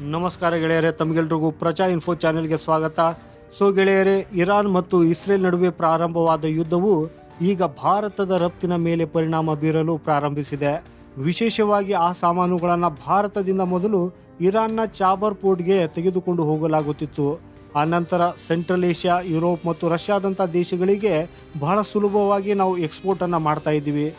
ನಮಸ್ಕಾರ ಗೆಳೆಯರೆ, ತಮಗೆಲ್ರಿಗೂ ಪ್ರಜಾ ಇನ್ಫೋ ಚಾನೆಲ್ಗೆ ಸ್ವಾಗತ. ಸೊ ಗೆಳೆಯರೆ, ಇರಾನ್ ಮತ್ತು ಇಸ್ರೇಲ್ ನಡುವೆ ಪ್ರಾರಂಭವಾದ ಯುದ್ಧವು ಈಗ ಭಾರತದ ರಫ್ತಿನ ಮೇಲೆ ಪರಿಣಾಮ ಬೀರಲು ಪ್ರಾರಂಭಿಸಿದೆ. ವಿಶೇಷವಾಗಿ ಆ ಸಾಮಾನುಗಳನ್ನು ಭಾರತದಿಂದ ಮೊದಲು ಇರಾನ್ನ ಚಾಬರ್ ಪೋರ್ಟ್ಗೆ ತೆಗೆದುಕೊಂಡು ಹೋಗಲಾಗುತ್ತಿತ್ತು. ಆನಂತರ ಸೆಂಟ್ರಲ್ ಏಷ್ಯಾ, ಯುರೋಪ್ ಮತ್ತು ರಷ್ಯಾದಂಥ ದೇಶಗಳಿಗೆ ಬಹಳ ಸುಲಭವಾಗಿ ನಾವು ಎಕ್ಸ್ಪೋರ್ಟನ್ನು ಮಾಡ್ತಾ ಇದ್ದೀವಿ.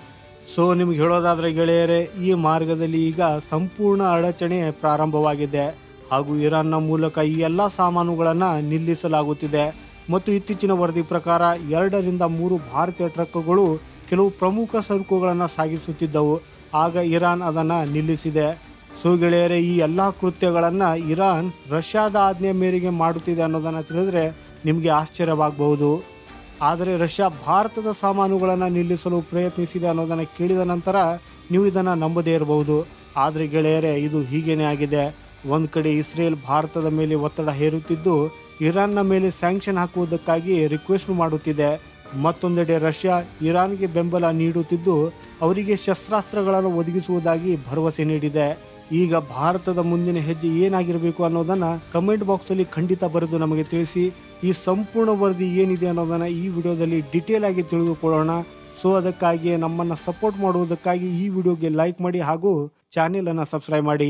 ಸೊ ನಿಮ್ಗೆ ಹೇಳೋದಾದ್ರೆ ಗೆಳೆಯರೇ, ಈ ಮಾರ್ಗದಲ್ಲಿ ಈಗ ಸಂಪೂರ್ಣ ಅಡಚಣೆ ಪ್ರಾರಂಭವಾಗಿದೆ. ಹಾಗೂ ಇರಾನ್ನ ಮೂಲಕ ಈ ಎಲ್ಲ ಸಾಮಾನುಗಳನ್ನು ನಿಲ್ಲಿಸಲಾಗುತ್ತಿದೆ. ಮತ್ತು ಇತ್ತೀಚಿನ ವರದಿ ಪ್ರಕಾರ ಎರಡರಿಂದ ಮೂರು ಭಾರತೀಯ ಟ್ರಕ್ಗಳು ಕೆಲವು ಪ್ರಮುಖ ಸರಕುಗಳನ್ನು ಸಾಗಿಸುತ್ತಿದ್ದವು. ಆಗ ಇರಾನ್ ಅದನ್ನು ನಿಲ್ಲಿಸಿದೆ. ಸೊ ಗೆಳೆಯರೇ, ಈ ಎಲ್ಲ ಕೃತ್ಯಗಳನ್ನು ಇರಾನ್ ರಷ್ಯಾದ ಆಜ್ಞೆ ಮೇರೆಗೆ ಮಾಡುತ್ತಿದೆ ಅನ್ನೋದನ್ನು ತಿಳಿದ್ರೆ ನಿಮಗೆ ಆಶ್ಚರ್ಯವಾಗಬಹುದು. ಆದರೆ ರಷ್ಯಾ ಭಾರತದ ಸಾಮಾನುಗಳನ್ನು ನಿಲ್ಲಿಸಲು ಪ್ರಯತ್ನಿಸಿದೆ ಅನ್ನೋದನ್ನು ಕೇಳಿದ ನಂತರ ನೀವು ಇದನ್ನು ನಂಬದೇ ಇರಬಹುದು. ಆದರೆ ಗೆಳೆಯರೇ, ಇದು ಹೀಗೇನೇ ಆಗಿದೆ. ಒಂದು ಕಡೆ ಇಸ್ರೇಲ್ ಭಾರತದ ಮೇಲೆ ಒತ್ತಡ ಹೇರುತ್ತಿದ್ದು, ಇರಾನ್ನ ಮೇಲೆ ಸ್ಯಾಂಕ್ಷನ್ ಹಾಕುವುದಕ್ಕಾಗಿ ರಿಕ್ವೆಸ್ಟ್ ಮಾಡುತ್ತಿದೆ. ಮತ್ತೊಂದೆಡೆ ರಷ್ಯಾ ಇರಾನ್ಗೆ ಬೆಂಬಲ ನೀಡುತ್ತಿದ್ದು, ಅವರಿಗೆ ಶಸ್ತ್ರಾಸ್ತ್ರಗಳನ್ನು ಒದಗಿಸುವುದಾಗಿ ಭರವಸೆ ನೀಡಿದೆ. ಈಗ ಭಾರತದ ಮುಂದಿನ ಹೆಜ್ಜೆ ಏನಾಗಿರಬೇಕು ಅನ್ನೋದನ್ನು ಕಮೆಂಟ್ ಬಾಕ್ಸಲ್ಲಿ ಖಂಡಿತ ಬರೆದು ನಮಗೆ ತಿಳಿಸಿ ಈ ಸಂಪೂರ್ಣ ವರದಿ ಏನಿದೆ ಅನ್ನೋದನ್ನು ಈ ವಿಡಿಯೋದಲ್ಲಿ ಡಿಟೇಲ್ ಆಗಿ ತಿಳಿದುಕೊಳ್ಳೋಣ. ಸೊ ಅದಕ್ಕಾಗಿ ನಮ್ಮನ್ನು ಸಪೋರ್ಟ್ ಮಾಡುವುದಕ್ಕಾಗಿ ಈ ವಿಡಿಯೋಗೆ ಲೈಕ್ ಮಾಡಿ ಹಾಗೂ ಚಾನೆಲ್ ಅನ್ನ ಸಬ್ಸ್ಕ್ರೈಬ್ ಮಾಡಿ.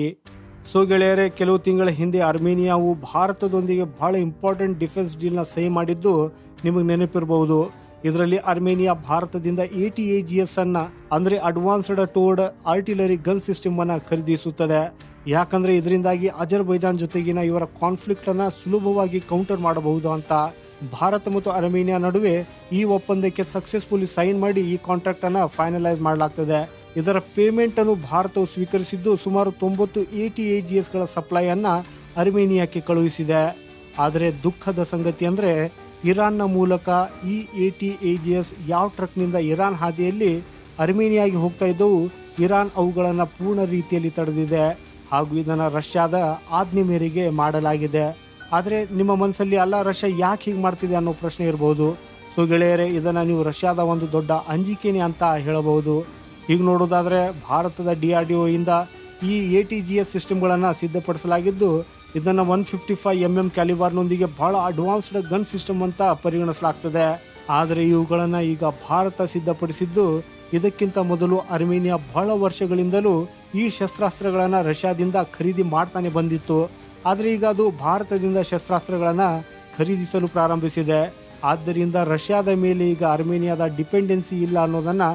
ಸೊ ಗೆಳೆಯರೆ, ಕೆಲವು ತಿಂಗಳ ಹಿಂದೆ ಅರ್ಮೇನಿಯಾವು ಭಾರತದೊಂದಿಗೆ ಬಹಳ ಇಂಪಾರ್ಟೆಂಟ್ ಡಿಫೆನ್ಸ್ ಡೀಲ್ನ ಸಹಿ ಮಾಡಿದ್ದು ನಿಮಗೆ ನೆನಪಿರಬಹುದು. ಇದರಲ್ಲಿ ಅರ್ಮೇನಿಯಾ ಭಾರತದಿಂದ A T A G S ಅನ್ನ, ಅಂದ್ರೆ ಅಡ್ವಾನ್ಸ್ಡ್ ಟೋರ್ಡ್ ಆರ್ಟಿಲರಿ ಗನ್ ಸಿಸ್ಟಮ್ ಅನ್ನ ಖರೀದಿಸುತ್ತದೆ. ಯಾಕಂದ್ರೆ ಇದರಿಂದಾಗಿ ಅಜರ್ಬೈಜಾನ್ ಜೊತೆಗಿನ ಇವರ ಕಾನ್ಫ್ಲಿಕ್ಟ್ ಅನ್ನ ಸುಲಭವಾಗಿ ಕೌಂಟರ್ ಮಾಡಬಹುದು ಅಂತ. ಭಾರತ ಮತ್ತು ಅರ್ಮೇನಿಯಾ ನಡುವೆ ಈ ಒಪ್ಪಂದಕ್ಕೆ ಸಕ್ಸಸ್ಫುಲಿ ಸೈನ್ ಮಾಡಿ ಈ ಕಾಂಟ್ರಾಕ್ಟ್ ಅನ್ನ ಫೈನಲೈಸ್ ಮಾಡಲಾಗ್ತದೆ. ಇದರ ಪೇಮೆಂಟ್ ಅನ್ನು ಭಾರತವು ಸ್ವೀಕರಿಸಿದ್ದು ಸುಮಾರು ತೊಂಬತ್ತು ಎ ಟಿ ಎ ಜಿ ಎಸ್ಗಳ ಸಪ್ಲೈ ಅನ್ನ ಅರ್ಮೇನಿಯಾಕ್ಕೆ ಕಳುಹಿಸಿದೆ. ಆದರೆ ದುಃಖದ ಸಂಗತಿ ಅಂದ್ರೆ ಇರಾನ್ನ ಮೂಲಕ E A T A G S ಯಾವ ಟ್ರಕ್ನಿಂದ ಇರಾನ್ ಹಾದಿಯಲ್ಲಿ ಅರ್ಮೇನಿಯಾಗಿ ಹೋಗ್ತಾ ಇದ್ದವು, ಇರಾನ್ ಅವುಗಳನ್ನು ಪೂರ್ಣ ರೀತಿಯಲ್ಲಿ ತಡೆದಿದೆ ಹಾಗೂ ಇದನ್ನು ರಷ್ಯಾದ ಆಜ್ಞೆ ಮೇರೆಗೆ ಮಾಡಲಾಗಿದೆ. ಆದರೆ ನಿಮ್ಮ ಮನಸ್ಸಲ್ಲಿ ಅಲ್ಲ, ರಷ್ಯಾ ಯಾಕೆ ಹೀಗೆ ಮಾಡ್ತಿದೆ ಅನ್ನೋ ಪ್ರಶ್ನೆ ಇರಬಹುದು ಸೊ ಗೆಳೆಯರೇ, ಇದನ್ನು ನೀವು ರಷ್ಯಾದ ಒಂದು ದೊಡ್ಡ ಅಂಜಿಕೆನೆ ಅಂತ ಹೇಳಬಹುದು. ಈಗ ನೋಡೋದಾದರೆ ಭಾರತದ ಡಿ ಆರ್ ಡಿ ಒಯಿಂದ ಈ ಎ ಟಿ ಜಿ ಎಸ್ ಸಿಸ್ಟಮ್ಗಳನ್ನು ಸಿದ್ಧಪಡಿಸಲಾಗಿದ್ದು ಇದನ್ನು one fifty five M M ಕ್ಯಾಲಿಬಾರ್ನೊಂದಿಗೆ ಬಹಳ ಅಡ್ವಾನ್ಸ್ಡ್ ಗನ್ ಸಿಸ್ಟಮ್ ಅಂತ ಪರಿಗಣಿಸಲಾಗ್ತದೆ. ಆದರೆ ಇವುಗಳನ್ನು ಈಗ ಭಾರತ ಸಿದ್ಧಪಡಿಸಿದ್ದು ಇದಕ್ಕಿಂತ ಮೊದಲು ಅರ್ಮೇನಿಯಾ ಬಹಳ ವರ್ಷಗಳಿಂದಲೂ ಈ ಶಸ್ತ್ರಾಸ್ತ್ರಗಳನ್ನು ರಷ್ಯಾದಿಂದ ಖರೀದಿ ಮಾಡ್ತಾನೆ ಬಂದಿತ್ತು. ಆದರೆ ಈಗ ಅದು ಭಾರತದಿಂದ ಶಸ್ತ್ರಾಸ್ತ್ರಗಳನ್ನು ಖರೀದಿಸಲು ಪ್ರಾರಂಭಿಸಿದೆ. ಆದ್ದರಿಂದ ರಷ್ಯಾದ ಮೇಲೆ ಈಗ ಅರ್ಮೇನಿಯಾದ ಡಿಪೆಂಡೆನ್ಸಿ ಇಲ್ಲ ಅನ್ನೋದನ್ನು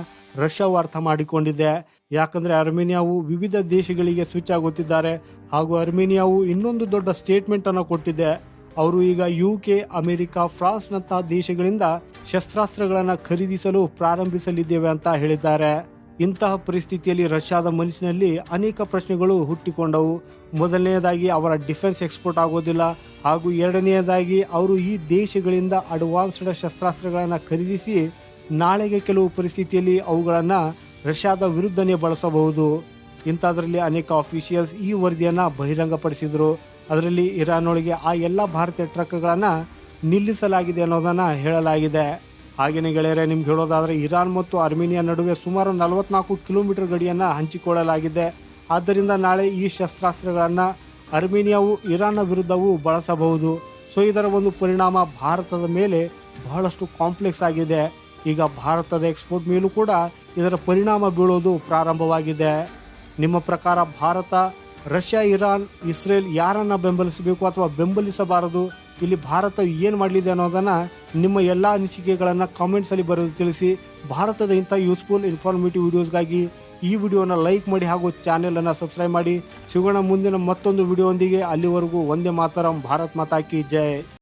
ರಷ್ಯಾವು ಅರ್ಥ ಮಾಡಿಕೊಂಡಿದೆ. ಯಾಕಂದ್ರೆ ಅರ್ಮೇನಿಯಾವು ವಿವಿಧ ದೇಶಗಳಿಗೆ ಸ್ವಿಚ್ ಆಗುತ್ತಿದ್ದಾರೆ ಹಾಗೂ ಅರ್ಮೇನಿಯಾವು ಇನ್ನೊಂದು ದೊಡ್ಡ ಸ್ಟೇಟ್ಮೆಂಟನ್ನು ಕೊಟ್ಟಿದೆ. ಅವರು ಈಗ ಯು ಕೆ ಅಮೆರಿಕ, ಫ್ರಾನ್ಸ್ನಂತಹ ದೇಶಗಳಿಂದ ಶಸ್ತ್ರಾಸ್ತ್ರಗಳನ್ನು ಖರೀದಿಸಲು ಪ್ರಾರಂಭಿಸಲಿದ್ದೇವೆ ಅಂತ ಹೇಳಿದ್ದಾರೆ. ಇಂತಹ ಪರಿಸ್ಥಿತಿಯಲ್ಲಿ ರಷ್ಯಾದ ಮನಸ್ಸಿನಲ್ಲಿ ಅನೇಕ ಪ್ರಶ್ನೆಗಳು ಹುಟ್ಟಿಕೊಂಡವು. ಮೊದಲನೆಯದಾಗಿ ಅವರ ಡಿಫೆನ್ಸ್ ಎಕ್ಸ್ಪೋರ್ಟ್ ಆಗೋದಿಲ್ಲ ಹಾಗೂ ಎರಡನೆಯದಾಗಿ ಅವರು ಈ ದೇಶಗಳಿಂದ ಅಡ್ವಾನ್ಸ್ಡ್ ಶಸ್ತ್ರಾಸ್ತ್ರಗಳನ್ನು ಖರೀದಿಸಿ ನಾಳೆಗೆ ಕೆಲವು ಪರಿಸ್ಥಿತಿಯಲ್ಲಿ ಅವುಗಳನ್ನು ರಷ್ಯಾದ ವಿರುದ್ಧನೇ ಬಳಸಬಹುದು. ಇಂಥದ್ರಲ್ಲಿ ಅನೇಕ ಅಫಿಷಿಯಲ್ಸ್ ಈ ವರದಿಯನ್ನು ಬಹಿರಂಗಪಡಿಸಿದರು. ಅದರಲ್ಲಿ ಇರಾನ್ ಒಳಗೆ ಆ ಎಲ್ಲ ಭಾರತೀಯ ಟ್ರಕ್ಗಳನ್ನು ನಿಲ್ಲಿಸಲಾಗಿದೆ ಅನ್ನೋದನ್ನು ಹೇಳಲಾಗಿದೆ. ಹಾಗೆಯೇ ಗೆಳೆಯರೆ, ನಿಮ್ಗೆ ಹೇಳೋದಾದರೆ ಇರಾನ್ ಮತ್ತು ಅರ್ಮೇನಿಯಾ ನಡುವೆ ಸುಮಾರು ನಲವತ್ನಾಲ್ಕು ಕಿಲೋಮೀಟರ್ ಗಡಿಯನ್ನು ಹಂಚಿಕೊಳ್ಳಲಾಗಿದೆ. ಆದ್ದರಿಂದ ನಾಳೆ ಈ ಶಸ್ತ್ರಾಸ್ತ್ರಗಳನ್ನು ಅರ್ಮೇನಿಯಾವು ಇರಾನ್ನ ವಿರುದ್ಧವೂ ಬಳಸಬಹುದು. ಸೊ, ಇದರ ಒಂದು ಪರಿಣಾಮ ಭಾರತದ ಮೇಲೆ ಬಹಳಷ್ಟು ಕಾಂಪ್ಲೆಕ್ಸ್ ಆಗಿದೆ. ಈಗ ಭಾರತದ ಎಕ್ಸ್ಪೋರ್ಟ್ ಮೇಲೂ ಕೂಡ ಇದರ ಪರಿಣಾಮ ಬೀಳೋದು ಪ್ರಾರಂಭವಾಗಿದೆ. ನಿಮ್ಮ ಪ್ರಕಾರ ಭಾರತ, ರಷ್ಯಾ, ಇರಾನ್, ಇಸ್ರೇಲ್ ಯಾರನ್ನ ಬೆಂಬಲಿಸಬೇಕು ಅಥವಾ ಬೆಂಬಲಿಸಬಾರದು? ಇಲ್ಲಿ ಭಾರತ ಏನು ಮಾಡಲಿದೆ ಅನ್ನೋದನ್ನು ನಿಮ್ಮ ಎಲ್ಲ ಅನಿಸಿಕೆಗಳನ್ನು ಕಾಮೆಂಟ್ಸಲ್ಲಿ ಬರೆದು ತಿಳಿಸಿ, ಭಾರತದ ಇಂಥ ಯೂಸ್ಫುಲ್ ಇನ್ಫಾರ್ಮೇಟಿವ್ ವಿಡಿಯೋಸ್ಗಾಗಿ ಈ ವಿಡಿಯೋನ ಲೈಕ್ ಮಾಡಿ ಹಾಗೂ ಚಾನೆಲನ್ನು ಸಬ್ಸ್ಕ್ರೈಬ್ ಮಾಡಿ. ಸಿಗೋಣ ಮುಂದಿನ ಮತ್ತೊಂದು ವಿಡಿಯೋದೊಂದಿಗೆ ಅಲ್ಲಿವರೆಗೂ ಒಂದೇ ಮಾತರಂ, ಭಾರತ್ ಮಾತಾಕಿ ಜೈ.